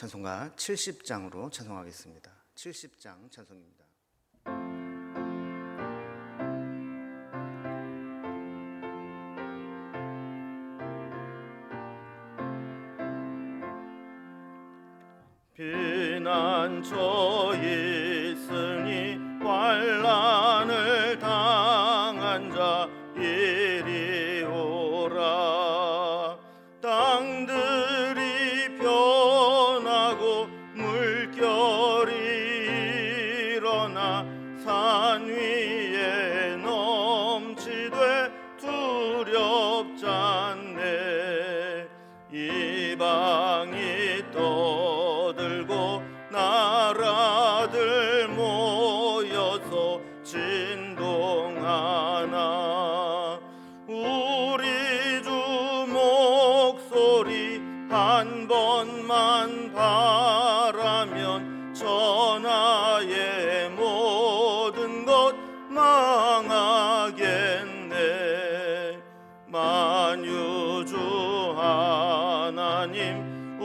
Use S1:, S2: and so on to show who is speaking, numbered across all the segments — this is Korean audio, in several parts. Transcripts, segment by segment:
S1: 찬송가 70장으로 찬송하겠습니다. 70장 찬송입니다.
S2: 일어나 산위 하나님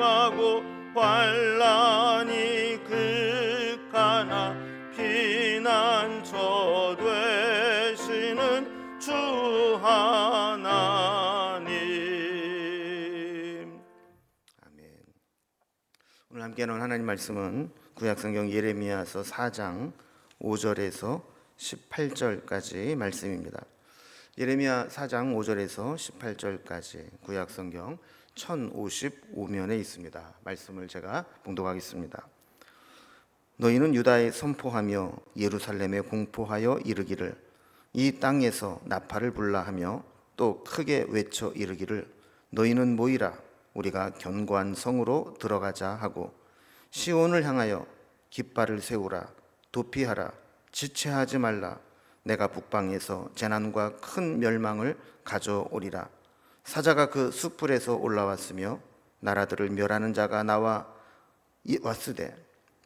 S2: 심하고 환란이 극하나 피난처 되시는 주 하나님
S1: 아멘. 오늘 함께 나눈 하나님 말씀은 구약성경 예레미야서 4장 5절에서 18절까지 말씀입니다. 예레미야 4장 5절에서 18절까지 구약성경 1055면에 있습니다. 말씀을 제가 봉독하겠습니다. 너희는 유다에 선포하며 예루살렘에 공포하여 이르기를 이 땅에서 나팔을 불라 하며 또 크게 외쳐 이르기를 너희는 모이라 우리가 견고한 성으로 들어가자 하고 시온을 향하여 깃발을 세우라 도피하라 지체하지 말라 내가 북방에서 재난과 큰 멸망을 가져오리라 사자가 그 숯불에서 올라왔으며 나라들을 멸하는 자가 나와 이- 왔으되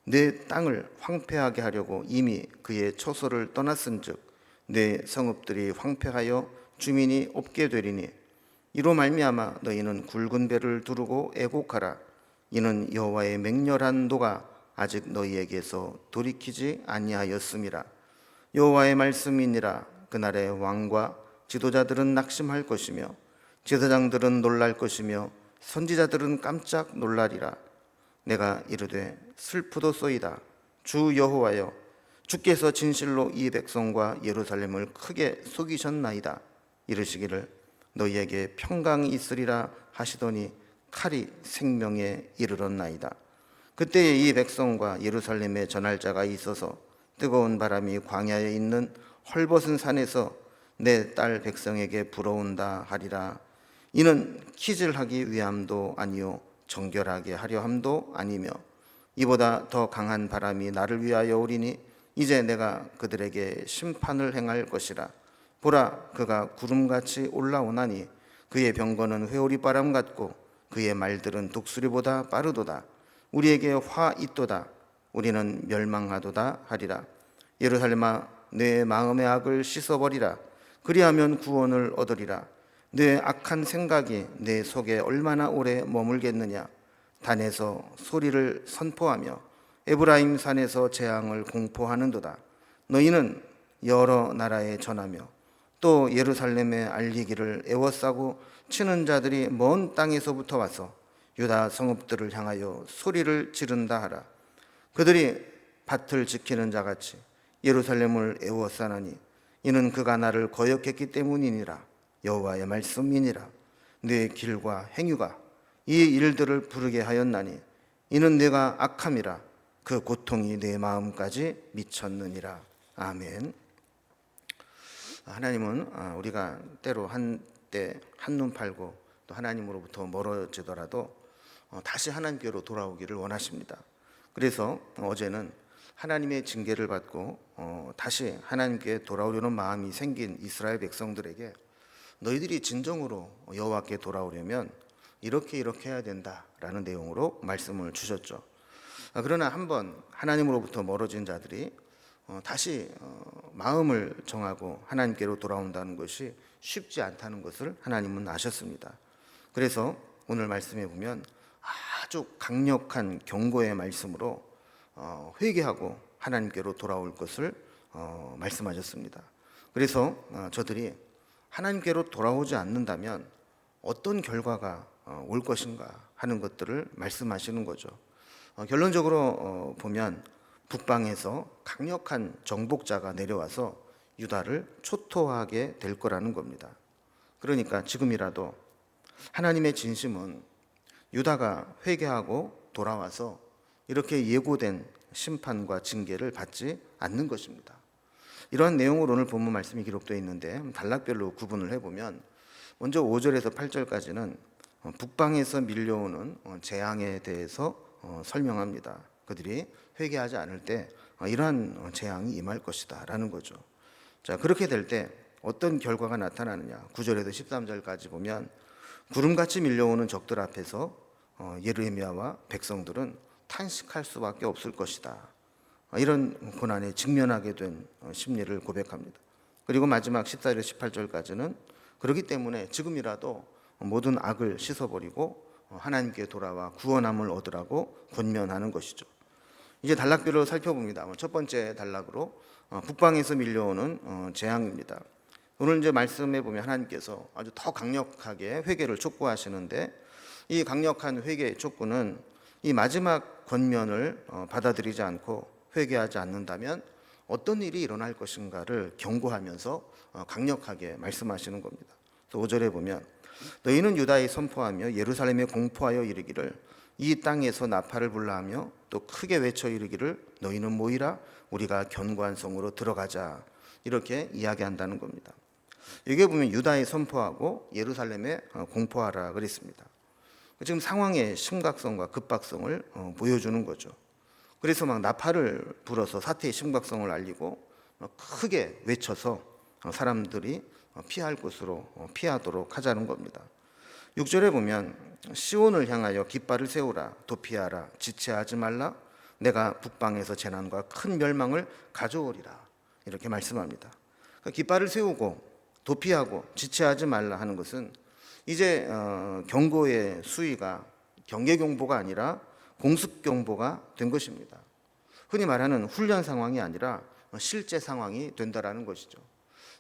S1: 내 땅을 황폐하게 하려고 이미 그의 처소를 떠났은즉 내 성읍들이 황폐하여 주민이 없게 되리니 이로 말미암아 너희는 굵은 배를 두르고 애곡하라. 이는 여호와의 맹렬한 노가 아직 너희에게서 돌이키지 아니하였음이라. 여호와의 말씀이니라. 그날의 왕과 지도자들은 낙심할 것이며 제사장들은 놀랄 것이며 선지자들은 깜짝 놀라리라. 내가 이르되 슬프도소이다. 주 여호와여 주께서 진실로 이 백성과 예루살렘을 크게 속이셨나이다. 이르시기를 너희에게 평강이 있으리라 하시더니 칼이 생명에 이르렀나이다. 그때에 이 백성과 예루살렘에 전할 자가 있어서 뜨거운 바람이 광야에 있는 헐벗은 산에서 내 딸 백성에게 불어온다 하리라 이는 키질하기 위함도 아니요 정결하게 하려 함도 아니며 이보다 더 강한 바람이 나를 위하여 오리니 이제 내가 그들에게 심판을 행할 것이라. 보라 그가 구름같이 올라오나니 그의 병거는 회오리 바람 같고 그의 말들은 독수리보다 빠르도다. 우리에게 화 있도다. 우리는 멸망하도다 하리라. 예루살렘아 내 마음의 악을 씻어버리라. 그리하면 구원을 얻으리라 내 악한 생각이 내 속에 얼마나 오래 머물겠느냐. 단에서 소리를 선포하며 에브라임 산에서 재앙을 공포하는도다. 너희는 여러 나라에 전하며 또 예루살렘에 알리기를 애워싸고 치는 자들이 먼 땅에서부터 와서 유다 성읍들을 향하여 소리를 지른다 하라. 그들이 밭을 지키는 자같이 예루살렘을 애워싸나니 이는 그가 나를 거역했기 때문이니라 여호와의 말씀이니라. 내 길과 행위가 이 일들을 부르게 하였나니 이는 내가 악함이라 그 고통이 내 마음까지 미쳤느니라. 아멘. 하나님은 아, 우리가 때로 한때 한눈 팔고 또 하나님으로부터 멀어지더라도 어, 다시 하나님께로 돌아오기를 원하십니다. 그래서 어제는 하나님의 징계를 받고 어, 다시 하나님께 돌아오려는 마음이 생긴 이스라엘 백성들에게 너희들이 진정으로 여호와께 돌아오려면 이렇게 이렇게 해야 된다라는 내용으로 말씀을 주셨죠. 아, 그러나 한번 하나님으로부터 멀어진 자들이 어, 다시 어, 마음을 정하고 하나님께로 돌아온다는 것이 쉽지 않다는 것을 하나님은 아셨습니다. 그래서 오늘 말씀에 보면 아주 강력한 경고의 말씀으로 어, 회개하고 하나님께로 돌아올 것을 어, 말씀하셨습니다. 그래서 어, 저들이 하나님께로 돌아오지 않는다면 어떤 결과가 어, 올 것인가 하는 것들을 말씀하시는 거죠. 어, 결론적으로 어, 보면 북방에서 강력한 정복자가 내려와서 유다를 초토하게 될 거라는 겁니다. 그러니까 지금이라도 하나님의 진심은 유다가 회개하고 돌아와서 이렇게 예고된 심판과 징계를 받지 않는 것입니다. 이러한 내용으로 오늘 본문 말씀이 기록되어 있는데 단락별로 구분을 해보면 먼저 5절에서 8절까지는 어, 북방에서 밀려오는 어, 재앙에 대해서 어, 설명합니다. 그들이 회개하지 않을 때 어, 이러한 어, 재앙이 임할 것이다라는 거죠. 자 그렇게 될 때 어떤 결과가 나타나느냐? 9절에서 13절까지 보면 구름같이 밀려오는 적들 앞에서 어, 예레미야와 백성들은 탄식할 수밖에 없을 것이다. 어, 이런 고난에 직면하게 된 어, 심리를 고백합니다. 그리고 마지막 14절 18절까지는 그렇기 때문에 지금이라도 모든 악을 씻어버리고 어, 하나님께 돌아와 구원함을 얻으라고 권면하는 것이죠. 이제 단락별로 살펴봅니다. 첫 번째 단락으로 어, 북방에서 밀려오는 어, 재앙입니다. 오늘 이제 말씀해 보면 하나님께서 아주 더 강력하게 회개를 촉구하시는데 이 강력한 회개의 촉구는 이 마지막 권면을 어, 받아들이지 않고 회개하지 않는다면 어떤 일이 일어날 것인가를 경고하면서 어, 강력하게 말씀하시는 겁니다. 그래서 5절에 보면 너희는 유다에 선포하며 예루살렘에 공포하여 이르기를 이 땅에서 나팔을 불라하며 또 크게 외쳐 이르기를 너희는 모이라 우리가 견고한 성으로 들어가자 이렇게 이야기한다는 겁니다. 여기에 보면 유다에 선포하고 예루살렘에 어, 공포하라 그랬습니다. 지금 상황의 심각성과 급박성을 어, 보여주는 거죠. 그래서 막 나팔을 불어서 사태의 심각성을 알리고 어, 크게 외쳐서 어, 사람들이 어, 피할 곳으로 어, 피하도록 하자는 겁니다. 6절에 보면 시온을 향하여 깃발을 세우라 도피하라 지체하지 말라 내가 북방에서 재난과 큰 멸망을 가져오리라 이렇게 말씀합니다. 그러니까 깃발을 세우고 도피하고 지체하지 말라 하는 것은 이제 어, 경고의 수위가 경계 경보가 아니라 공습 경보가 된 것입니다. 흔히 말하는 훈련 상황이 아니라 실제 상황이 된다라는 것이죠.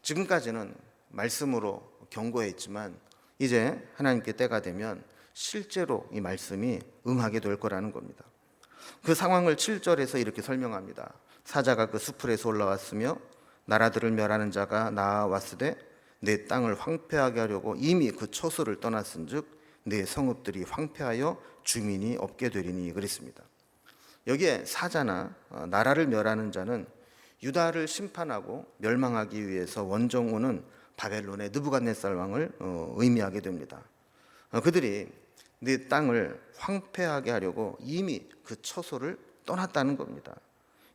S1: 지금까지는 말씀으로 경고했지만 이제 하나님께 때가 되면 실제로 이 말씀이 응하게 될 거라는 겁니다. 그 상황을 7절에서 이렇게 설명합니다. 사자가 그 수풀에서 올라왔으며 나라들을 멸하는 자가 나왔으되 내 땅을 황폐하게 하려고 이미 그 초소를 떠났은즉 내 성읍들이 황폐하여 주민이 없게 되리니 그랬습니다. 여기에 사자나 어, 나라를 멸하는 자는 유다를 심판하고 멸망하기 위해서 원정 오는 바벨론의 느부갓네살 왕을 어, 의미하게 됩니다. 어, 그들이 내 땅을 황폐하게 하려고 이미 그 처소를 떠났다는 겁니다.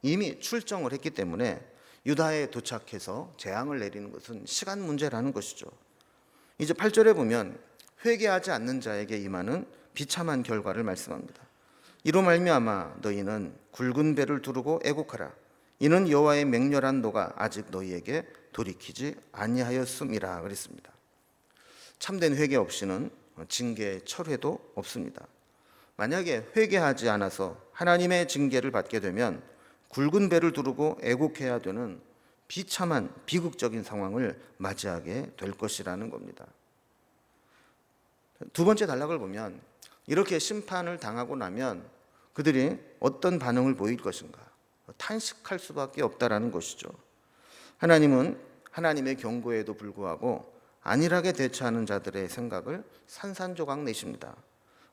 S1: 이미 출정을 했기 때문에 유다에 도착해서 재앙을 내리는 것은 시간 문제라는 것이죠. 이제 8절에 보면 회개하지 않는 자에게 임하는 비참한 결과를 말씀합니다. 이로 말미암아 너희는 굵은 배를 두르고 애곡하라. 이는 여호와의 맹렬한 노가 아직 너희에게 돌이키지 아니하였음이라 그랬습니다. 참된 회개 없이는 징계의 철회도 없습니다. 만약에 회개하지 않아서 하나님의 징계를 받게 되면 굵은 배를 두르고 애곡해야 되는 비참한 비극적인 상황을 맞이하게 될 것이라는 겁니다. 두 번째 단락을 보면 이렇게 심판을 당하고 나면 그들이 어떤 반응을 보일 것인가 탄식할 수밖에 없다라는 것이죠. 하나님은 하나님의 경고에도 불구하고 안일하게 대처하는 자들의 생각을 산산조각 내십니다.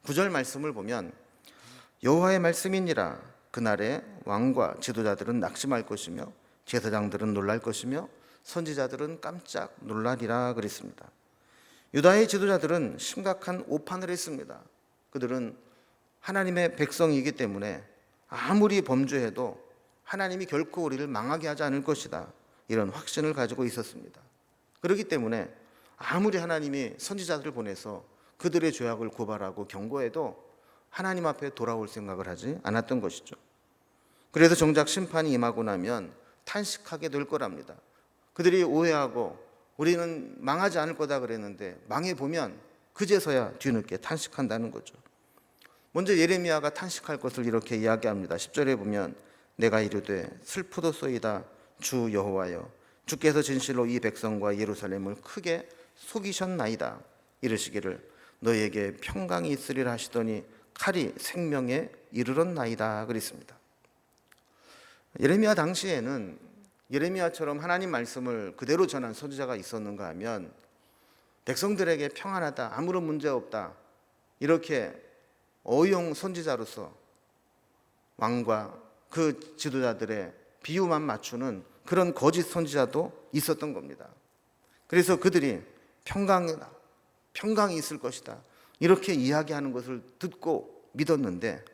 S1: 구절 말씀을 보면 여호와의 말씀이니라 그날에 왕과 지도자들은 낙심할 것이며 제사장들은 놀랄 것이며 선지자들은 깜짝 놀라리라 그랬습니다. 유다의 지도자들은 심각한 오판을 했습니다. 그들은 하나님의 백성이기 때문에 아무리 범죄해도 하나님이 결코 우리를 망하게 하지 않을 것이다. 이런 확신을 가지고 있었습니다. 그렇기 때문에 아무리 하나님이 선지자들을 보내서 그들의 죄악을 고발하고 경고해도 하나님 앞에 돌아올 생각을 하지 않았던 것이죠. 그래서 정작 심판이 임하고 나면 탄식하게 될 거랍니다. 그들이 오해하고 우리는 망하지 않을 거다 그랬는데 망해 보면 그제서야 뒤늦게 탄식한다는 거죠. 먼저 예레미야가 탄식할 것을 이렇게 이야기합니다. 10절에 보면 내가 이르되 슬프도소이다 주 여호와여 주께서 진실로 이 백성과 예루살렘을 크게 속이셨나이다 이르시기를 너에게 평강이 있으리라 하시더니 칼이 생명에 이르렀나이다 그랬습니다. 예레미야 당시에는 예레미야처럼 하나님 말씀을 그대로 전한 선지자가 있었는가 하면 백성들에게 평안하다 아무런 문제 없다 이렇게 어용 선지자로서 왕과 그 지도자들의 비유만 맞추는 그런 거짓 선지자도 있었던 겁니다. 그래서 그들이 평강이다, 평강이 있을 것이다 이렇게 이야기하는 것을 듣고 믿었는데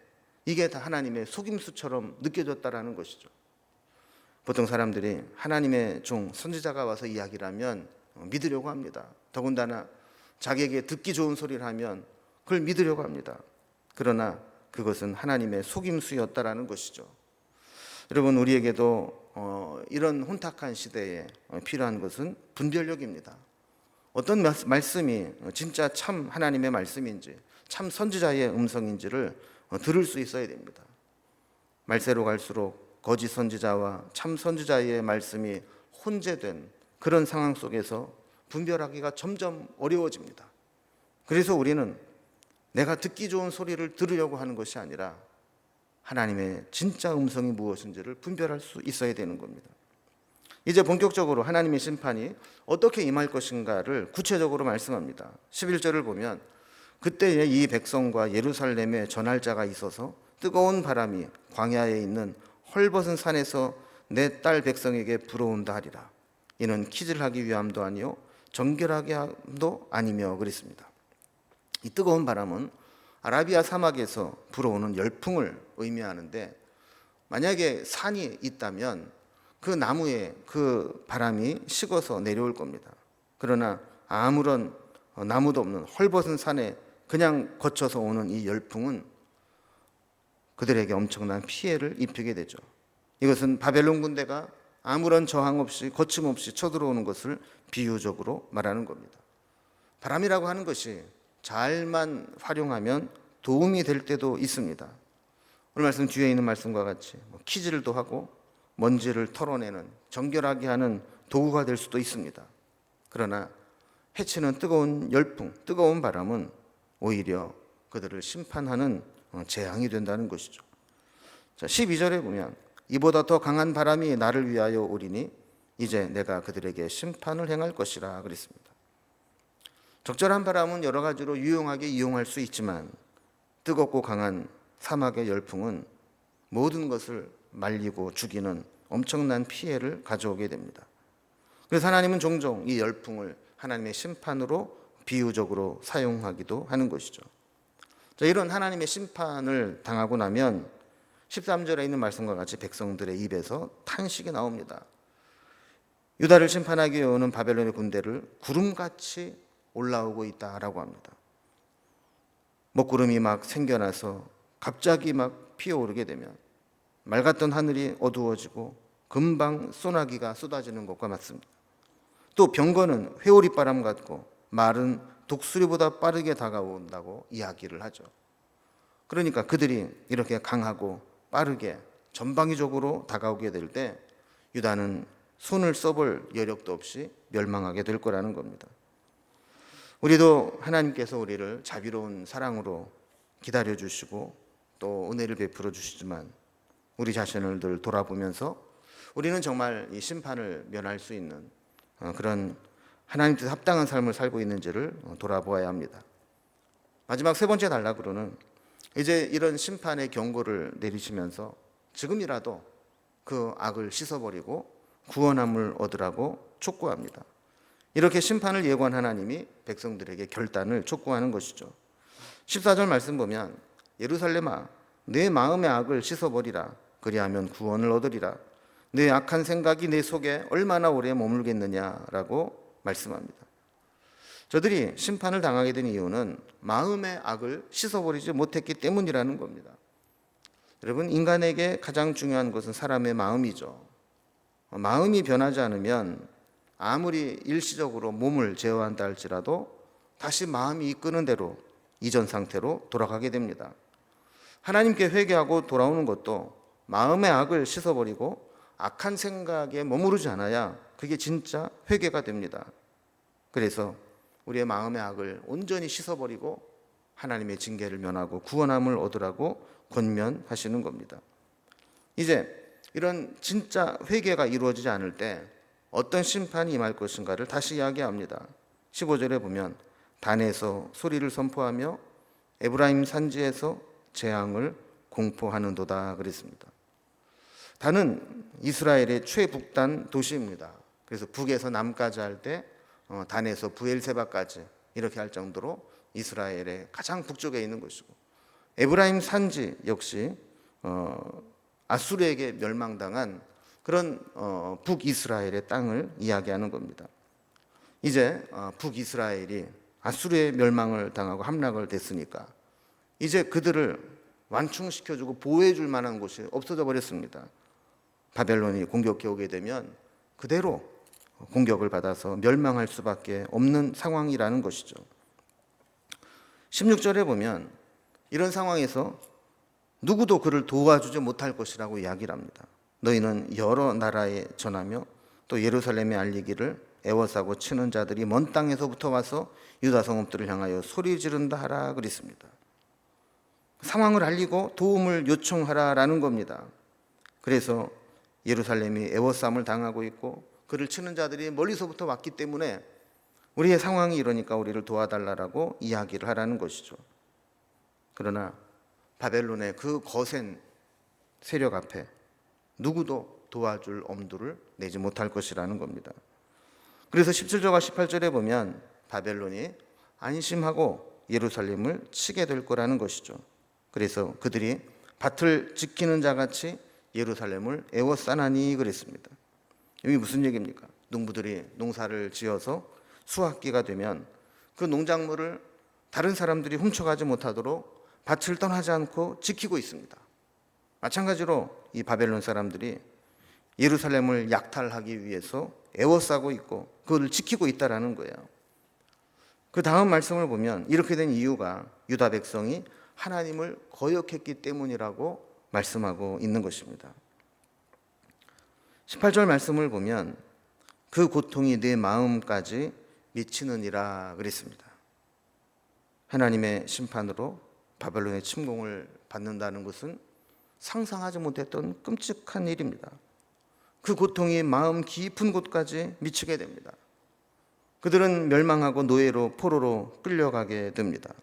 S1: 이게 다 하나님의 속임수처럼 느껴졌다라는 것이죠. 보통 사람들이 하나님의 종 선지자가 와서 이야기를 하면 믿으려고 합니다. 더군다나 자기에게 듣기 좋은 소리를 하면 그걸 믿으려고 합니다. 그러나 그것은 하나님의 속임수였다라는 것이죠. 여러분 우리에게도 어, 이런 혼탁한 시대에 어, 필요한 것은 분별력입니다. 어떤 말- 말씀이 진짜 참 하나님의 말씀인지 참 선지자의 음성인지를 어, 들을 수 있어야 됩니다. 말세로 갈수록 거짓 선지자와 참 선지자의 말씀이 혼재된 그런 상황 속에서 분별하기가 점점 어려워집니다. 그래서 우리는 내가 듣기 좋은 소리를 들으려고 하는 것이 아니라 하나님의 진짜 음성이 무엇인지를 분별할 수 있어야 되는 겁니다. 이제 본격적으로 하나님의 심판이 어떻게 임할 것인가를 구체적으로 말씀합니다. 11절을 보면 그때에 이 백성과 예루살렘에 전할 자가 있어서 뜨거운 바람이 광야에 있는 헐벗은 산에서 내 딸 백성에게 불어온다 하리라. 이는 키질하기 위함도 아니요 정결하게 함도 아니며 그랬습니다. 이 뜨거운 바람은 아라비아 사막에서 불어오는 열풍을 의미하는데 만약에 산이 있다면 그 나무에 그 바람이 식어서 내려올 겁니다. 그러나 아무런 어, 나무도 없는 헐벗은 산에 그냥 거쳐서 오는 이 열풍은 그들에게 엄청난 피해를 입히게 되죠. 이것은 바벨론 군대가 아무런 저항 없이 거침없이 쳐들어오는 것을 비유적으로 말하는 겁니다. 바람이라고 하는 것이 잘만 활용하면 도움이 될 때도 있습니다. 오늘 말씀 뒤에 있는 말씀과 같이 뭐 키질도 하고 먼지를 털어내는 정결하게 하는 도구가 될 수도 있습니다. 그러나 해치는 뜨거운 열풍, 뜨거운 바람은 오히려 그들을 심판하는 어, 재앙이 된다는 것이죠. 자, 12절에 보면 이보다 더 강한 바람이 나를 위하여 오리니 이제 내가 그들에게 심판을 행할 것이라 그랬습니다. 적절한 바람은 여러 가지로 유용하게 이용할 수 있지만 뜨겁고 강한 사막의 열풍은 모든 것을 말리고 죽이는 엄청난 피해를 가져오게 됩니다. 그래서 하나님은 종종 이 열풍을 하나님의 심판으로 비유적으로 사용하기도 하는 것이죠. 자, 이런 하나님의 심판을 당하고 나면 13절에 있는 말씀과 같이 백성들의 입에서 탄식이 나옵니다. 유다를 심판하기 위해 오는 바벨론의 군대를 구름같이 올라오고 있다라고 합니다. 먹구름이 막 생겨나서 갑자기 막 피어오르게 되면 맑았던 하늘이 어두워지고 금방 소나기가 쏟아지는 것과 같습니다. 또 병거는 회오리 바람 같고 말은 독수리보다 빠르게 다가온다고 이야기를 하죠. 그러니까 그들이 이렇게 강하고 빠르게 전방위적으로 다가오게 될 때 유다는 손을 써볼 여력도 없이 멸망하게 될 거라는 겁니다. 우리도 하나님께서 우리를 자비로운 사랑으로 기다려 주시고 또 은혜를 베풀어 주시지만 우리 자신을 늘 돌아보면서 우리는 정말 이 심판을 면할 수 있는 어, 그런 하나님 뜻 합당한 삶을 살고 있는지를 어, 돌아보아야 합니다. 마지막 세 번째 단락으로는 이제 이런 심판의 경고를 내리시면서 지금이라도 그 악을 씻어버리고 구원함을 얻으라고 촉구합니다. 이렇게 심판을 예고한 하나님이 백성들에게 결단을 촉구하는 것이죠. 14절 말씀 보면 예루살렘아 내 마음의 악을 씻어버리라 그리하면 구원을 얻으리라 내 악한 생각이 내 속에 얼마나 오래 머물겠느냐라고 말씀합니다. 저들이 심판을 당하게 된 이유는 마음의 악을 씻어버리지 못했기 때문이라는 겁니다. 여러분 인간에게 가장 중요한 것은 사람의 마음이죠. 마음이 변하지 않으면 아무리 일시적으로 몸을 제어한다 할지라도 다시 마음이 이끄는 대로 이전 상태로 돌아가게 됩니다. 하나님께 회개하고 돌아오는 것도 마음의 악을 씻어버리고 악한 생각에 머무르지 않아야 그게 진짜 회개가 됩니다. 그래서 우리의 마음의 악을 온전히 씻어버리고 하나님의 징계를 면하고 구원함을 얻으라고 권면하시는 겁니다. 이제 이런 진짜 회개가 이루어지지 않을 때 어떤 심판이 임할 것인가를 다시 이야기합니다. 15절에 보면 단에서 소리를 선포하며 에브라임 산지에서 재앙을 공포하는도다 그랬습니다. 단은 이스라엘의 최북단 도시입니다. 그래서 북에서 남까지 할때 어, 단에서 부엘세바까지 이렇게 할 정도로 이스라엘의 가장 북쪽에 있는 곳이고 에브라임 산지 역시 어, 아수르에게 멸망당한 그런 어, 북이스라엘의 땅을 이야기하는 겁니다. 이제 어, 북이스라엘이 아수르의 멸망을 당하고 함락을 됐으니까 이제 그들을 완충시켜주고 보호해줄 만한 곳이 없어져 버렸습니다. 바벨론이 공격해 오게 되면 그대로 공격을 받아서 멸망할 수밖에 없는 상황이라는 것이죠. 16절에 보면 이런 상황에서 누구도 그를 도와주지 못할 것이라고 이야기를 합니다. 너희는 여러 나라에 전하며 또 예루살렘에 알리기를 애워싸고 치는 자들이 먼 땅에서부터 와서 유다 성읍들을 향하여 소리 지른다 하라 그랬습니다. 상황을 알리고 도움을 요청하라라는 겁니다. 그래서 예루살렘이 애워싸움을 당하고 있고 그를 치는 자들이 멀리서부터 왔기 때문에 우리의 상황이 이러니까 우리를 도와달라라고 이야기를 하라는 것이죠. 그러나 바벨론의 그 거센 세력 앞에 누구도 도와줄 엄두를 내지 못할 것이라는 겁니다. 그래서 17절과 18절에 보면 바벨론이 안심하고 예루살렘을 치게 될 거라는 것이죠. 그래서 그들이 밭을 지키는 자 같이 예루살렘을 애워싸나니 그랬습니다. 이게 무슨 얘기입니까? 농부들이 농사를 지어서 수확기가 되면 그 농작물을 다른 사람들이 훔쳐가지 못하도록 밭을 떠나지 않고 지키고 있습니다. 마찬가지로 이 바벨론 사람들이 예루살렘을 약탈하기 위해서 애워싸고 있고 그것을 지키고 있다라는 거예요. 그 다음 말씀을 보면 이렇게 된 이유가 유다 백성이 하나님을 거역했기 때문이라고 말씀하고 있는 것입니다. 18절 말씀을 보면 그 고통이 내 마음까지 미치느니라 그랬습니다. 하나님의 심판으로 바벨론의 침공을 받는다는 것은 상상하지 못했던 끔찍한 일입니다. 그 고통이 마음 깊은 곳까지 미치게 됩니다. 그들은 멸망하고 노예로 포로로 끌려가게 됩니다.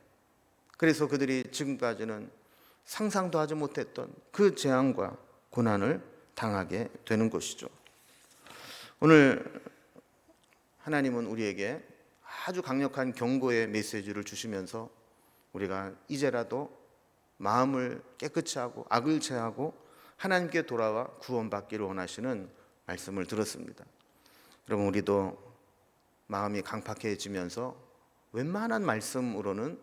S1: 그래서 그들이 지금까지는 상상도 하지 못했던 그 재앙과 고난을 당하게 되는 것이죠. 오늘 하나님은 우리에게 아주 강력한 경고의 메시지를 주시면서 우리가 이제라도 마음을 깨끗이 하고 악을 제하고 하나님께 돌아와 구원받기를 원하시는 말씀을 들었습니다. 여러분 우리도 마음이 강팍해지면서 웬만한 말씀으로는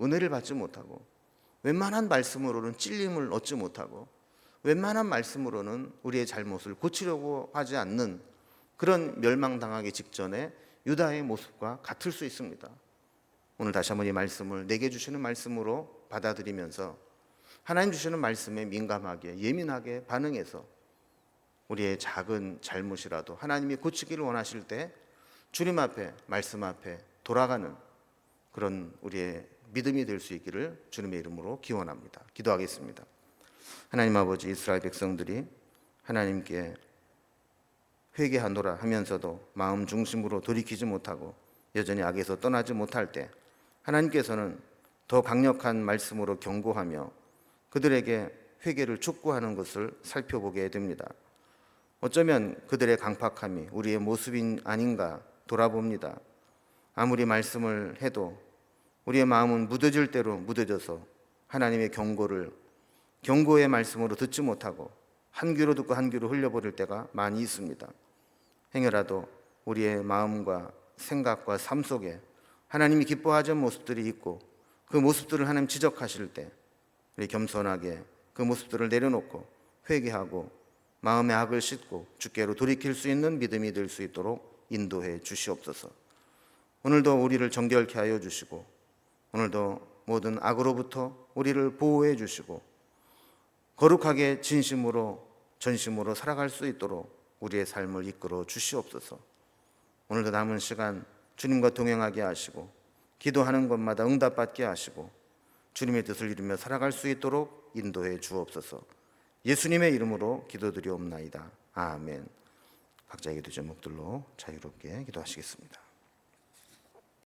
S1: 은혜를 받지 못하고 웬만한 말씀으로는 찔림을 얻지 못하고 웬만한 말씀으로는 우리의 잘못을 고치려고 하지 않는 그런 멸망당하기 직전에 유다의 모습과 같을 수 있습니다. 오늘 다시 한번 이 말씀을 내게 주시는 말씀으로 받아들이면서 하나님 주시는 말씀에 민감하게 예민하게 반응해서 우리의 작은 잘못이라도 하나님이 고치기를 원하실 때 주님 앞에 말씀 앞에 돌아가는 그런 우리의 믿음이 될 수 있기를 주님의 이름으로 기원합니다. 기도하겠습니다. 하나님 아버지 이스라엘 백성들이 하나님께 회개하노라 하면서도 마음 중심으로 돌이키지 못하고 여전히 악에서 떠나지 못할 때 하나님께서는 더 강력한 말씀으로 경고하며 그들에게 회개를 촉구하는 것을 살펴보게 됩니다. 어쩌면 그들의 강팍함이 우리의 모습이 아닌가 돌아봅니다. 아무리 말씀을 해도 우리의 마음은 무뎌질 대로 무뎌져서 하나님의 경고를 경고의 말씀으로 듣지 못하고 한 귀로 듣고 한 귀로 흘려버릴 때가 많이 있습니다. 행여라도 우리의 마음과 생각과 삶 속에 하나님이 기뻐하지 않는 모습들이 있고 그 모습들을 하나님 지적하실 때 우리 겸손하게 그 모습들을 내려놓고 회개하고 마음의 악을 씻고 주께로 돌이킬 수 있는 믿음이 될 수 있도록 인도해 주시옵소서. 오늘도 우리를 정결케 하여 주시고 오늘도 모든 악으로부터 우리를 보호해 주시고 거룩하게 진심으로 전심으로 살아갈 수 있도록 우리의 삶을 이끌어 주시옵소서. 오늘도 남은 시간 주님과 동행하게 하시고 기도하는 것마다 응답받게 하시고 주님의 뜻을 이루며 살아갈 수 있도록 인도해 주옵소서. 예수님의 이름으로 기도드리옵나이다. 아멘. 각자의 기도 제목들로 자유롭게 기도하시겠습니다.